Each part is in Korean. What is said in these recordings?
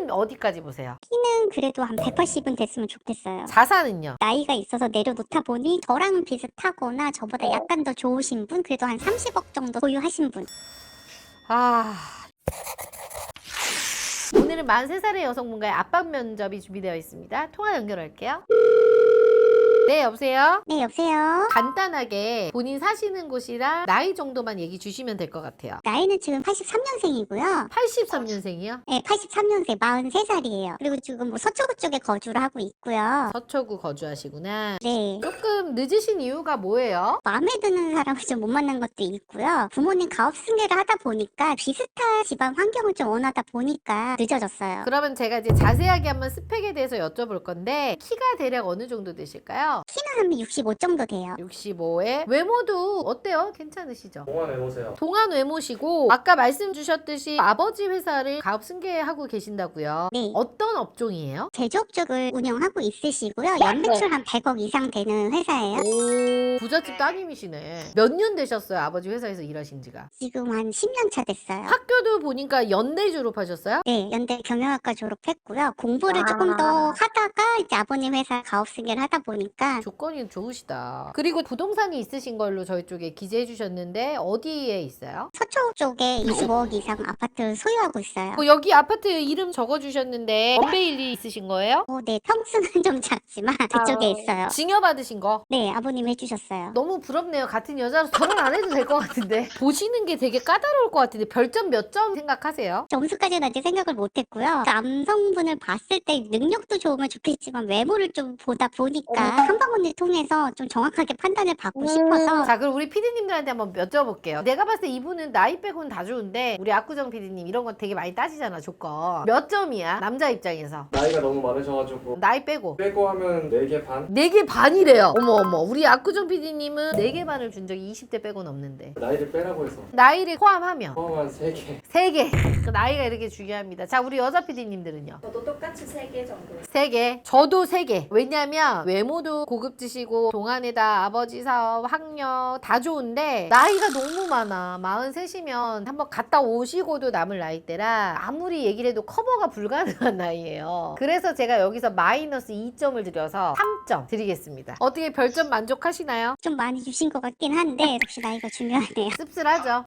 키는 어디까지 보세요? 키는 그래도 한 180은 됐으면 좋겠어요. 자산은요? 나이가 있어서 내려놓다 보니 저랑 비슷하거나 저보다 약간 더 좋으신 분, 그래도 한 30억 정도 보유하신 분. 아. 오늘은 43살의 여성분과의 압박 면접이 준비되어 있습니다. 통화 연결할게요. 네, 여보세요? 네, 여보세요? 간단하게 본인 사시는 곳이랑 나이 정도만 얘기 주시면 될 것 같아요. 나이는 지금 83년생이고요. 83년생이요? 네, 83년생, 43살이에요. 그리고 지금 뭐 서초구 쪽에 거주를 하고 있고요. 서초구 거주하시구나. 네. 조금 늦으신 이유가 뭐예요? 마음에 드는 사람을 좀 못 만난 것도 있고요. 부모님 가업 승계를 하다 보니까 비슷한 집안 환경을 좀 원하다 보니까 늦어졌어요. 그러면 제가 이제 자세하게 한번 스펙에 대해서 여쭤볼 건데 키가 대략 어느 정도 되실까요? 키는 한65 정도 돼요. 65에 외모도 어때요? 괜찮으시죠? 동안 해보세요. 동안 외모시고 아까 말씀 주셨듯이 아버지 회사를 가업 승계하고 계신다고요. 네. 어떤 업종이에요? 제조업 쪽을 운영하고 있으시고요. 연매출 한 100억 이상 되는 회사예요. 오 부잣집 따님이시네. 몇 년 되셨어요? 아버지 회사에서 일하신 지가? 지금 한 10년 차 됐어요. 학교도 보니까 연대 졸업하셨어요? 네, 연대 경영학과 졸업했고요. 공부를 조금 더 하다가 이제 아버님 회사 가업 승계를 하다 보니까 조건이 좋으시다. 그리고 부동산이 있으신 걸로 저희 쪽에 기재해 주셨는데 어디에 있어요? 서초 쪽에 25억 이상 아파트 소유하고 있어요. 어, 여기 아파트 이름 적어 주셨는데 원베일리 있으신 거예요? 어, 네, 평수는 좀 작지만 그쪽에 있어요. 징여 받으신 거? 네, 아버님 해주셨어요. 너무 부럽네요. 같은 여자로 결혼 안 해도 될 것 같은데. 보시는 게 되게 까다로울 것 같은데 별점 몇 점 생각하세요? 점수까지는 아직 생각을 못했고요. 남성분을 봤을 때 능력도 좋으면 좋겠지만 외모를 좀 보다 보니까 한방 문을 통해서 좀 정확하게 판단을 받고 싶어서 자, 그럼 우리 피디님들한테 한번 여쭤볼게요. 내가 봤을 때 이분은 나이 빼고는 다 좋은데 우리 압구정 피디님 이런 거 되게 많이 따지잖아, 조건. 몇 점이야? 남자 입장에서. 나이가 너무 많으셔가지고 나이 빼고. 빼고 하면 4개 반? 네 개 반이래요. 어머 어머. 우리 압구정 PD님은 네 개 반을 준 적이 20대 빼고는 없는데. 나이를 빼라고 해서 나이를 포함하면 포함한 3개 세 개. 그 나이가 이렇게 중요합니다. 자, 우리 여자 PD님들은요. 저도 똑같이 3개 정도. 세 개. 저도 세 개. 왜냐면 외모도 고급 지시고 동안에다 아버지 사업, 학력 다 좋은데 나이가 너무 많아. 43이면 한번 갔다 오시고도 남을 나이대라 아무리 얘기를 해도 커버가 불가능한 나이예요. 그래서 제가 여기서 마이너스 2점을 드려서 3점 드리겠습니다. 어떻게 별점 만족하시나요? 좀 많이 주신 것 같긴 한데 역시 나이가 중요하네요. 씁쓸하죠.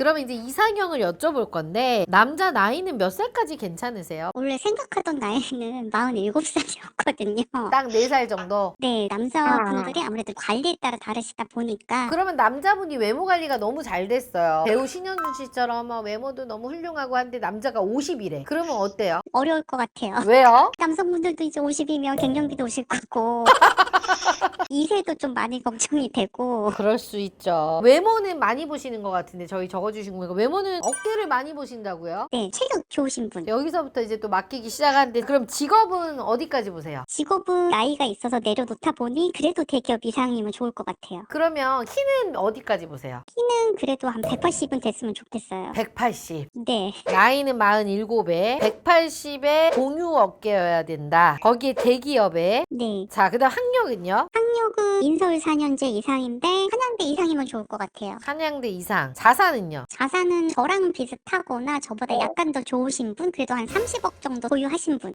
그러면 이제 이상형을 여쭤볼 건데 남자 나이는 몇 살까지 괜찮으세요? 원래 생각하던 나이는 47살이었거든요. 딱 4살 정도? 네, 남자분들이 아무래도 관리에 따라 다르시다 보니까 그러면 남자분이 외모 관리가 너무 잘 됐어요. 배우 신현준 씨처럼 막 외모도 너무 훌륭하고 한데 남자가 50이래. 그러면 어때요? 어려울 것 같아요. 왜요? 남성분들도 이제 50이면 갱년기도 오실 거고 2세도 좀 많이 걱정이 되고 그럴 수 있죠. 외모는 많이 보시는 것 같은데 저희 적어주신 거 보니까 외모는 어깨를 많이 보신다고요? 네, 체력 좋으신 분 여기서부터 이제 또 맡기기 시작하는데 그럼 직업은 어디까지 보세요? 직업은 나이가 있어서 내려놓다 보니 그래도 대기업 이상이면 좋을 것 같아요. 그러면 키는 어디까지 보세요? 키는 그래도 한 180은 됐으면 좋겠어요. 180. 네, 나이는 47에 180에 공유 어깨여야 된다. 거기에 대기업에 네. 자, 그다음 학력은요? 학력은 인서울 4년제 이상인데 한양대 이상이면 좋을 것 같아요. 한양대 이상. 자산은요? 자산은 저랑 비슷하거나 저보다 약간 더 좋으신 분, 그래도 한 30억 정도 보유하신 분.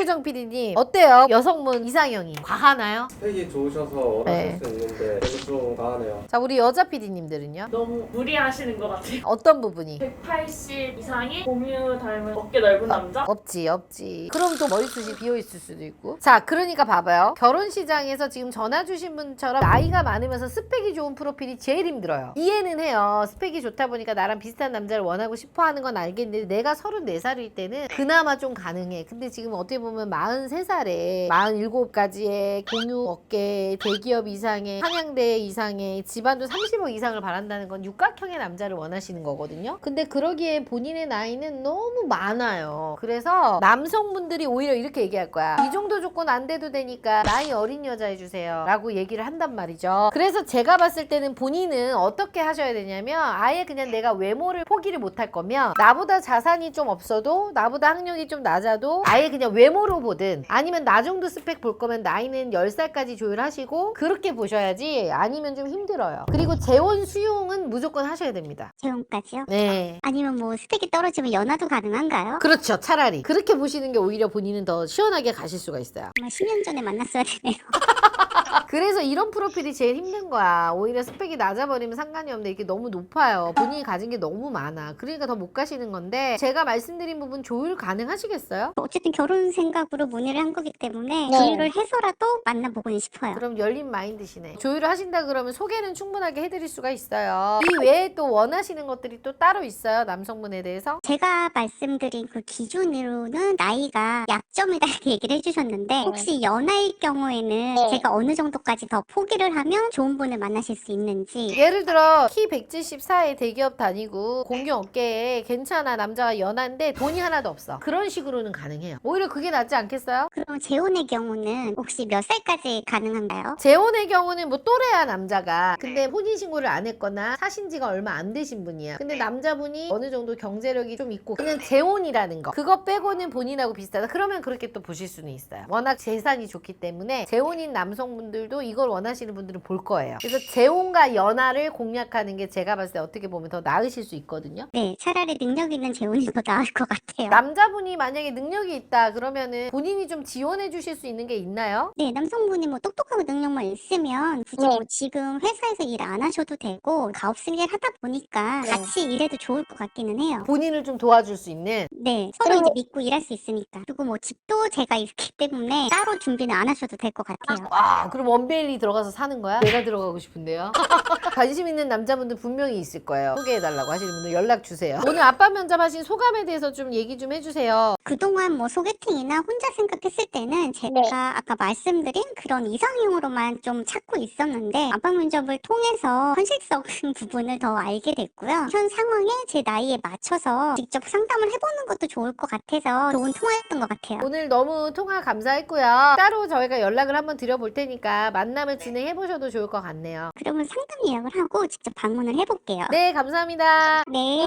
압구정 PD님 어때요? 여성분 이상형이 과하나요? 스펙이 좋으셔서 원하실 네. 수 있는데 그래도 좀 과하네요. 자, 우리 여자 PD님들은요? 너무 무리하시는 것 같아요. 어떤 부분이? 180 이상이 공유 닮은 어깨 넓은 남자? 없지, 없지. 그럼 또 머리숱이 비어 있을 수도 있고. 자, 그러니까 봐봐요. 결혼 시장에서 지금 전화 주신 분처럼 나이가 많으면서 스펙이 좋은 프로필이 제일 힘들어요. 이해는 해요. 스펙이 좋다 보니까 나랑 비슷한 남자를 원하고 싶어 하는 건 알겠는데 내가 34살일 때는 그나마 좀 가능해. 근데 지금 어떻게 보면 43살에 47까지의 공유 어깨 대기업 이상의 한양대 이상의 집안도 30억 이상을 바란다는 건 육각형의 남자를 원하시는 거거든요. 근데 그러기에 본인의 나이는 너무 많아요. 그래서 남성분들이 오히려 이렇게 얘기할 거야. 이 정도 조건 안 돼도 되니까 나이 어린 여자 해주세요. 라고 얘기를 한단 말이죠. 그래서 제가 봤을 때는 본인은 어떻게 하셔야 되냐면 아예 그냥 내가 외모를 포기를 못할 거면 나보다 자산이 좀 없어도 나보다 학력이 좀 낮아도 아예 그냥 외모 로 보든 아니면 나 정도 스펙 볼 거면 나이는 10살까지 조율하시고 그렇게 보셔야지 아니면 좀 힘들어요. 그리고 재혼 수용은 무조건 하셔야 됩니다. 재혼까지요? 네. 아니면 뭐 스펙이 떨어지면 연하도 가능한가요? 그렇죠. 차라리 그렇게 보시는 게 오히려 본인은 더 시원하게 가실 수가 있어요. 정말 10년 전에 만났어야 되네요. 그래서 이런 프로필이 제일 힘든 거야. 오히려 스펙이 낮아버리면 상관이 없는데 이게 너무 높아요. 본인이 가진 게 너무 많아. 그러니까 더 못 가시는 건데 제가 말씀드린 부분 조율 가능하시겠어요? 어쨌든 결혼 생각으로 문의를 한 거기 때문에 네. 조율을 해서라도 만나보고는 싶어요. 그럼 열린 마인드시네. 조율을 하신다 그러면 소개는 충분하게 해드릴 수가 있어요. 이 외에 또 원하시는 것들이 또 따로 있어요. 남성분에 대해서. 제가 말씀드린 그 기준으로는 나이가 약점이다 이렇게 얘기를 해주셨는데 혹시 연하일 경우에는 제가 어느 정도까지 더 포기를 하면 좋은 분을 만나실 수 있는지 예를 들어 키 174에 대기업 다니고 공유 업계에 괜찮아 남자가 연한데 돈이 하나도 없어. 그런 식으로는 가능해요. 오히려 그게 낫지 않겠어요? 그럼 재혼의 경우는 혹시 몇 살까지 가능한가요? 재혼의 경우는 뭐 또래야 남자가 근데 혼인신고를 안 했거나 사신 지가 얼마 안 되신 분이야 근데 남자분이 어느 정도 경제력이 좀 있고 그냥 재혼이라는 거 그거 빼고는 본인하고 비슷하다 그러면 그렇게 또 보실 수는 있어요 워낙 재산이 좋기 때문에 재혼인 남성 분들도 이걸 원하시는 분들은 볼 거예요 그래서 재혼과 연하를 공략하는 게 제가 봤을 때 어떻게 보면 더 나으실 수 있거든요 네, 차라리 능력 있는 재혼이 더 나을 것 같아요. 남자분이 만약에 능력이 있다 그러면은 본인이 좀 지원해 주실 수 있는 게 있나요? 네, 남성분이 뭐 똑똑하고 능력만 있으면 굳이 뭐 지금 회사에서 일 안 하셔도 되고 가업승 일 하다 보니까 같이 일해도 좋을 것 같기는 해요. 본인을 좀 도와줄 수 있는 네, 서로 이제 믿고 일할 수 있으니까. 그리고 뭐 집도 제가 있기 때문에 따로 준비는 안 하셔도 될 것 같아요. 와, 그럼 원베일리 들어가서 사는 거야? 내가 들어가고 싶은데요. 관심 있는 남자분들 분명히 있을 거예요. 소개해달라고 하시는 분들 연락 주세요. 오늘 아빠 면접하신 소감에 대해서 좀 얘기 좀 해주세요. 그동안 뭐 소개팅이나 혼자 생각했을 때는 제가 아까 말씀드린 그런 이상형으로만 좀 찾고 있었는데 압박 면접을 통해서 현실적인 부분을 더 알게 됐고요. 현 상황에 제 나이에 맞춰서 직접 상담을 해보는 것도 좋을 것 같아서 좋은 통화였던 것 같아요. 오늘 너무 통화 감사했고요. 따로 저희가 연락을 한번 드려볼 테니까 만남을 진행해 보셔도 좋을 것 같네요. 그러면 상담 예약을 하고 직접 방문을 해볼게요. 네, 감사합니다. 네.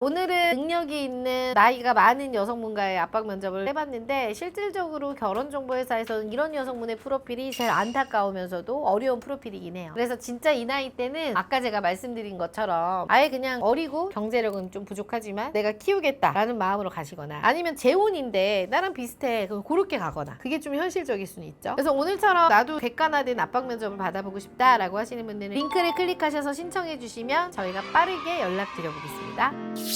오늘은 능력이 있는 나이가 많은 여성분과의 압박 면접을 해봤는데 실질적으로 결혼정보회사에서는 이런 여성분의 프로필이 제일 안타까우면서도 어려운 프로필이긴 해요. 그래서 진짜 이 나이 때는 아까 제가 말씀드린 것처럼 아예 그냥 어리고 경제력은 좀 부족하지만 내가 키우겠다라는 마음으로 가시거나 아니면 재혼인데 나랑 비슷해 그럼 그렇게 가거나 그게 좀 현실적일 수는 있죠. 그래서 오늘처럼 나도 객관화된 압박 면접을 받아보고 싶다라고 하시는 분들은 링크를 클릭하셔서 신청해 주시면 저희가 빠르게 연락드려 보겠습니다.